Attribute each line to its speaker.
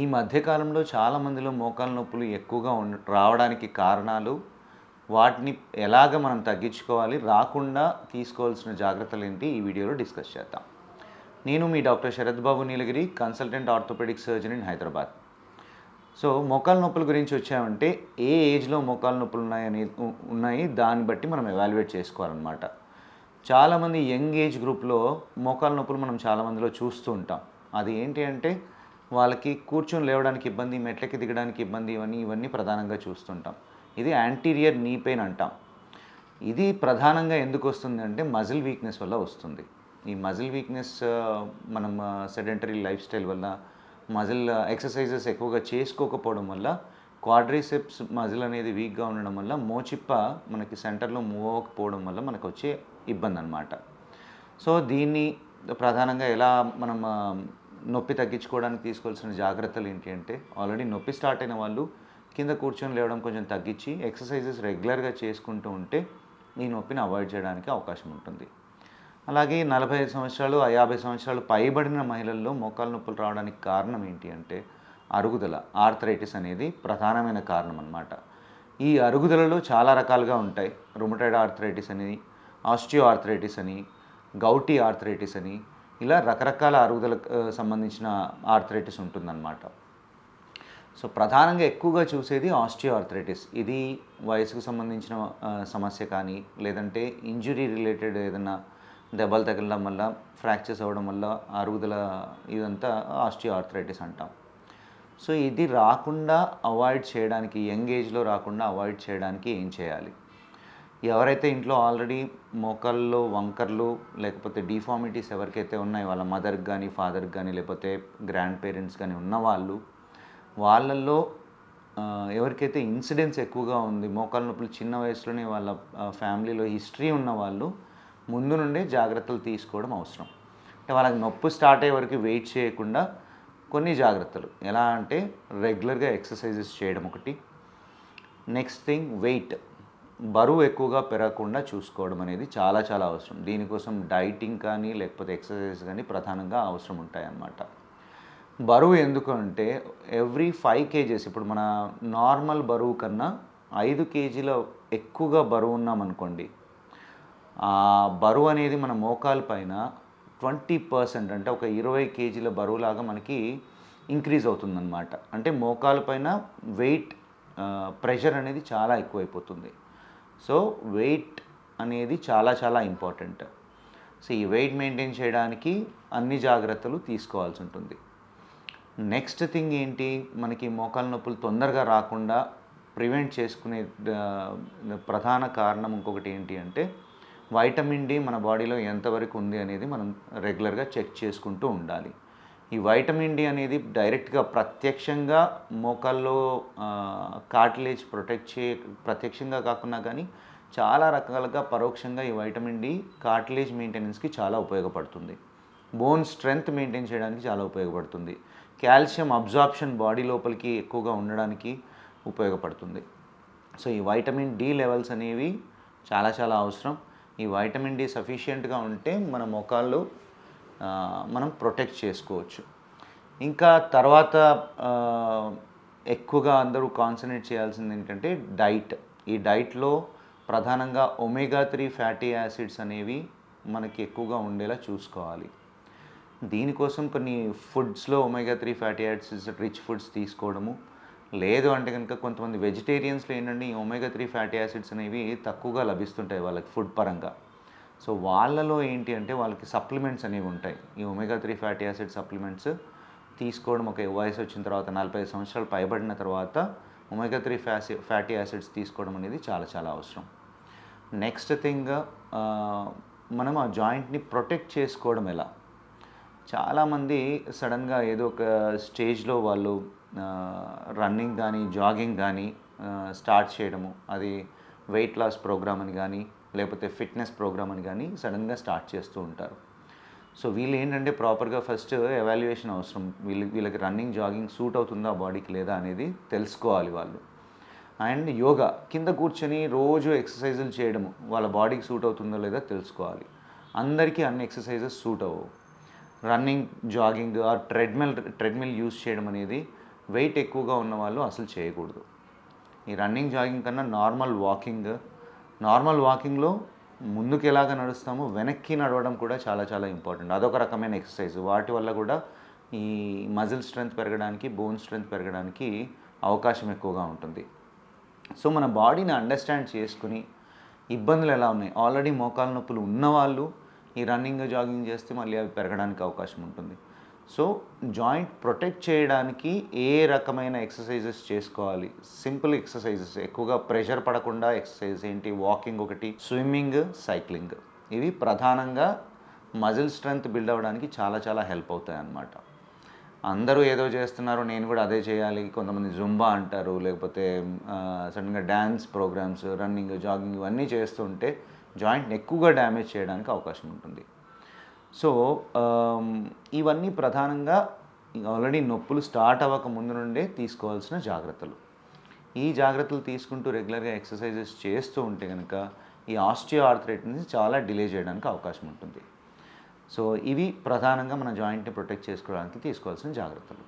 Speaker 1: ఈ మధ్యకాలంలో చాలా మందిలో మోకాల నొప్పులు ఎక్కువగా ఉండ రావడానికి కారణాలు వాటిని ఎలాగ మనం తగ్గించుకోవాలి రాకుండా తీసుకోవాల్సిన జాగ్రత్తలు ఏంటి ఈ వీడియోలో డిస్కస్ చేద్దాం. నేను మీ doctor Sharath Babu Neelagiri consultant orthopaedic surgeon in Hyderabad. So మోకాల నొప్పుల గురించి వచ్చామంటే ఏ ఏజ్లో మోకాల నొప్పులు ఉన్నాయని ఉన్నాయి దాన్ని బట్టి మనం ఎవాల్యుయేట్ చేసుకోవాలన్నమాట. చాలామంది యంగ్ ఏజ్ గ్రూప్లో మోకాల నొప్పులు మనం చాలామందిలో చూస్తూ ఉంటాం. అది ఏంటి అంటే వాళ్ళకి కూర్చొని లేవడానికి ఇబ్బంది మెట్లకి దిగడానికి ఇబ్బంది ఇవన్నీ ఇవన్నీ ప్రధానంగా చూస్తుంటాం. ఇది యాంటీరియర్ నీ పెయిన్ అంటాం. ఇది ప్రధానంగా ఎందుకు వస్తుంది అంటే మజిల్ వీక్నెస్ వల్ల వస్తుంది. ఈ మజిల్ వీక్నెస్ మనం సెడెంటరీ లైఫ్ స్టైల్ వల్ల మజిల్ ఎక్సర్సైజెస్ ఎక్కువగా చేసుకోకపోవడం వల్ల క్వాడ్రిసెప్స్ మజిల్ అనేది వీక్గా ఉండడం వల్ల మోచిప్ప మనకి సెంటర్లో మూవ్ అవ్వకపోవడం వల్ల మనకు వచ్చే ఇబ్బంది అనమాట సో దీన్ని ప్రధానంగా ఎలా మనం నొప్పి తగ్గించుకోవడానికి తీసుకోవాల్సిన జాగ్రత్తలు ఏంటి అంటే ఆల్రెడీ నొప్పి స్టార్ట్ అయిన వాళ్ళు కింద కూర్చొని లేవడం కొంచెం తగ్గించి ఎక్సర్సైజెస్ రెగ్యులర్గా చేసుకుంటూ ఉంటే ఈ నొప్పిని అవాయిడ్ చేయడానికి అవకాశం ఉంటుంది. అలాగే నలభై ఐదు సంవత్సరాలు యాభై సంవత్సరాలు పైబడిన మహిళల్లో మోకాలు నొప్పులు రావడానికి కారణం ఏంటి అంటే అరుగుదల ఆర్థరైటిస్ అనేది ప్రధానమైన కారణం అన్నమాట. ఈ అరుగుదలలో చాలా రకాలుగా ఉంటాయి. రుమటైడ్ ఆర్థరైటిస్ అని ఆస్టియో ఆర్థరైటిస్ అని గౌటీ ఆర్థరైటిస్ అని ఇలా రకరకాల అరుగుదలకు సంబంధించిన ఆర్థరైటిస్ ఉంటుందన్నమాట. సో ప్రధానంగా ఎక్కువగా చూసేది ఆస్టియో ఆర్థరైటిస్ ఇది వయసుకు సంబంధించిన సమస్య కానీ లేదంటే ఇంజురీ రిలేటెడ్ ఏదైనా దెబ్బలు తగలడం వల్ల ఫ్రాక్చర్స్ అవ్వడం వల్ల అరుగుదల ఇదంతా ఆస్టియో ఆర్థరైటిస్ అంటాం. సో ఇది రాకుండా అవాయిడ్ చేయడానికి యంగ్ ఏజ్లో రాకుండా అవాయిడ్ చేయడానికి ఏం చేయాలి? ఎవరైతే ఇంట్లో ఆల్రెడీ మోకాల్లో వంకర్లు లేకపోతే డిఫార్మిటీస్ ఎవరికైతే ఉన్నాయో వాళ్ళ మదర్కి కానీ ఫాదర్కి కానీ లేకపోతే గ్రాండ్ పేరెంట్స్ కానీ ఉన్నవాళ్ళు వాళ్ళల్లో ఎవరికైతే ఇన్సిడెన్స్ ఎక్కువగా ఉంది మోకాళ్ళ నొప్పులు చిన్న వయసులోనే వాళ్ళ ఫ్యామిలీలో హిస్టరీ ఉన్న వాళ్ళు ముందు నుండే జాగ్రత్తలు తీసుకోవడం అవసరం. అంటే వాళ్ళకి నొప్పి స్టార్ట్ అయ్యే వరకు వెయిట్ చేయకుండా కొన్ని జాగ్రత్తలు. ఎలా అంటే రెగ్యులర్గా ఎక్సర్సైజెస్ చేయడం ఒకటి. నెక్స్ట్ థింగ్ వెయిట్ బరువు ఎక్కువగా పెరగకుండా చూసుకోవడం అనేది చాలా చాలా అవసరం. దీనికోసం డైటింగ్ కానీ లేకపోతే ఎక్సర్సైజ్ కానీ ప్రధానంగా అవసరం ఉంటాయన్నమాట. బరువు ఎందుకు అంటే ఎవ్రీ ఫైవ్ కేజీస్ ఇప్పుడు మన నార్మల్ బరువు కన్నా ఐదు కేజీల ఎక్కువగా బరువు ఉన్నామనుకోండి ఆ బరువు అనేది మన మోకాల పైన ట్వంటీ పర్సెంట్ అంటే ఒక ఇరవై కేజీల బరువులాగా మనకి ఇంక్రీజ్ అవుతుందన్నమాట. అంటే మోకాల పైన వెయిట్ ప్రెషర్ అనేది చాలా ఎక్కువైపోతుంది. సో వెయిట్ అనేది చాలా చాలా ఇంపార్టెంట్. సో ఈ వెయిట్ మెయింటైన్ చేయడానికి అన్ని జాగ్రత్తలు తీసుకోవాల్సి ఉంటుంది. నెక్స్ట్ థింగ్ ఏంటి? మనకి మోకాల నొప్పులు తొందరగా రాకుండా ప్రివెంట్ చేసుకునే ప్రధాన కారణం ఇంకొకటి ఏంటి అంటే వైటమిన్ డి మన బాడీలో ఎంతవరకు ఉంది అనేది మనం రెగ్యులర్గా చెక్ చేసుకుంటూ ఉండాలి. ఈ వైటమిన్ డి అనేది డైరెక్ట్గా ప్రత్యక్షంగా మోకాల్లో కార్టిలేజ్ ప్రొటెక్ట్ చే ప్రత్యక్షంగా కాకుండా కానీ చాలా రకాలుగా పరోక్షంగా ఈ వైటమిన్ డి కార్టిలేజ్ మెయింటెనెన్స్కి చాలా ఉపయోగపడుతుంది. బోన్ స్ట్రెంగ్త్ మెయింటైన్ చేయడానికి చాలా ఉపయోగపడుతుంది. కాల్షియం అబ్జార్ప్షన్ బాడీ లోపలికి ఎక్కువగా ఉండడానికి ఉపయోగపడుతుంది. సో ఈ వైటమిన్ డి లెవెల్స్ అనేవి చాలా చాలా అవసరం. ఈ వైటమిన్ డి సఫిషియెంట్గా ఉంటే మన మొఖాల్లో మనం ప్రొటెక్ట్ చేసుకోవచ్చు. ఇంకా తర్వాత ఎక్కువగా అందరూ కాన్సన్ట్రేట్ చేయాల్సింది ఏంటంటే డైట్ ఈ డైట్లో ప్రధానంగా ఒమేగా త్రీ ఫ్యాటీ యాసిడ్స్ అనేవి మనకి ఎక్కువగా ఉండేలా చూసుకోవాలి. దీనికోసం కొన్ని ఫుడ్స్లో omega three fatty acids rich foods తీసుకోవడము. లేదు అంటే కనుక కొంతమంది వెజిటేరియన్స్లో ఏంటంటే ఈ ఒమేగా త్రీ ఫ్యాటీ యాసిడ్స్ అనేవి తక్కువగా లభిస్తుంటాయి వాళ్ళకి ఫుడ్ పరంగా. సో వాళ్ళలో ఏంటి అంటే వాళ్ళకి సప్లిమెంట్స్ అనేవి ఉంటాయి. ఈ omega three fatty acid supplements తీసుకోవడం ఒక వయసు వచ్చిన తర్వాత నలభై ఐదు సంవత్సరాలు పైబడిన తర్వాత ఒమేగా త్రీ ఫ్యాసి ఫ్యాటీ యాసిడ్స్ తీసుకోవడం అనేది చాలా చాలా అవసరం. నెక్స్ట్ థింగ్ మనం ఆ జాయింట్ని ప్రొటెక్ట్ చేసుకోవడం ఎలా? చాలామంది సడన్గా ఏదో ఒక స్టేజ్లో వాళ్ళు రన్నింగ్ కానీ జాగింగ్ కానీ స్టార్ట్ చేయడము అది వెయిట్ లాస్ ప్రోగ్రామ్ అని కానీ లేకపోతే ఫిట్నెస్ ప్రోగ్రామ్ అని కానీ సడన్గా స్టార్ట్ చేస్తూ ఉంటారు. సో వీళ్ళు ఏంటంటే ప్రాపర్గా ఫస్ట్ ఎవాల్యుయేషన్ అవసరం. వీళ్ళకి వీళ్ళకి రన్నింగ్ జాగింగ్ సూట్ అవుతుందా బాడీకి లేదా అనేది తెలుసుకోవాలి వాళ్ళు. అండ్ యోగా కింద కూర్చొని రోజు ఎక్సర్సైజులు చేయడము వాళ్ళ బాడీకి సూట్ అవుతుందో లేదో తెలుసుకోవాలి. అందరికీ అన్ని ఎక్సర్సైజెస్ సూట్ అవ్వవు. రన్నింగ్ జాగింగ్ ఆ ట్రెడ్మిల్ ట్రెడ్మిల్ యూస్ చేయడం అనేది వెయిట్ ఎక్కువగా ఉన్న వాళ్ళు అసలు చేయకూడదు. ఈ రన్నింగ్ జాగింగ్ కన్నా నార్మల్ వాకింగ్ నార్మల్ వాకింగ్లో ముందుకు ఎలాగ నడుస్తామో వెనక్కి నడవడం కూడా చాలా చాలా ఇంపార్టెంట్. అదొక రకమైన ఎక్సర్సైజ్. వాటి వల్ల కూడా ఈ మజిల్ స్ట్రెంగ్త్ పెరగడానికి బోన్ స్ట్రెంగ్త్ పెరగడానికి అవకాశం ఎక్కువగా ఉంటుంది. సో మన బాడీని అండర్స్టాండ్ చేసుకుని ఇబ్బందులు ఎలా ఉన్నాయి? ఆల్రెడీ మోకాలు నొప్పులు ఉన్నవాళ్ళు ఈ రన్నింగ్ జాగింగ్ చేస్తే మళ్ళీ అవి పెరగడానికి అవకాశం ఉంటుంది. సో జాయింట్ ప్రొటెక్ట్ చేయడానికి ఏ రకమైన ఎక్సర్సైజెస్ చేసుకోవాలి? Simple exercises. ఎక్కువగా ప్రెషర్ పడకుండా ఎక్సర్సైజ్ ఏంటి? వాకింగ్ ఒకటి స్విమ్మింగ్ సైక్లింగ్. ఇవి ప్రధానంగా మజిల్ స్ట్రెంగ్త్ బిల్డ్ అవ్వడానికి చాలా చాలా హెల్ప్ అవుతాయి అన్నమాట అందరూ ఏదో చేస్తున్నారు నేను కూడా అదే చేయాలి. కొంతమంది జుంబా అంటారు లేకపోతే సడన్గా డ్యాన్స్ ప్రోగ్రామ్స్ రన్నింగ్ జాగింగ్ ఇవన్నీ చేస్తుంటే జాయింట్ని ఎక్కువగా డ్యామేజ్ చేయడానికి అవకాశం ఉంటుంది. సో ఇవన్నీ ప్రధానంగా ఆల్రెడీ నొప్పులు స్టార్ట్ అవ్వక ముందు నుండే తీసుకోవాల్సిన జాగ్రత్తలు. ఈ జాగ్రత్తలు తీసుకుంటూ రెగ్యులర్గా ఎక్సర్సైజెస్ చేస్తూ ఉంటే కనుక ఈ ఆస్టియో ఆర్థరైటిస్ని చాలా డిలే చేయడానికి అవకాశం ఉంటుంది. సో ఇవి ప్రధానంగా మన జాయింట్ని ప్రొటెక్ట్ చేసుకోవడానికి తీసుకోవాల్సిన జాగ్రత్తలు.